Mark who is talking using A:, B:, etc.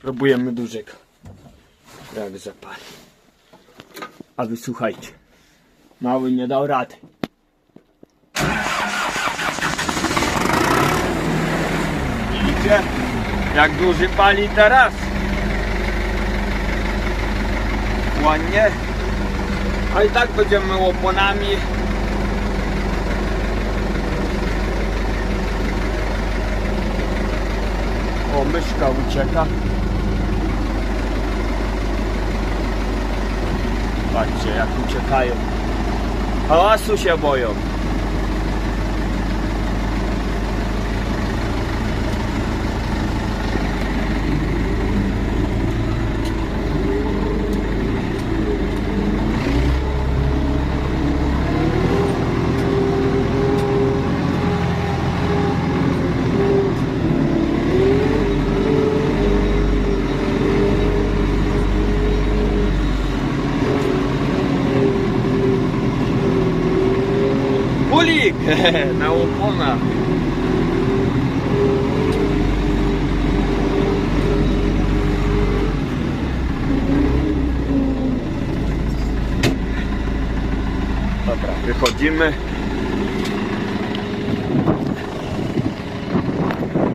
A: Próbujemy dużego. Jak zapali. A wy słuchajcie. Mały nie dał rady. Widzicie? Jak duży pali teraz. Ładnie. A i tak będziemy łoponami. O, myszka ucieka. Patrzcie, jak uciekają. Hałasu się boją. Kulik! Na łopona. Dobra, wychodzimy.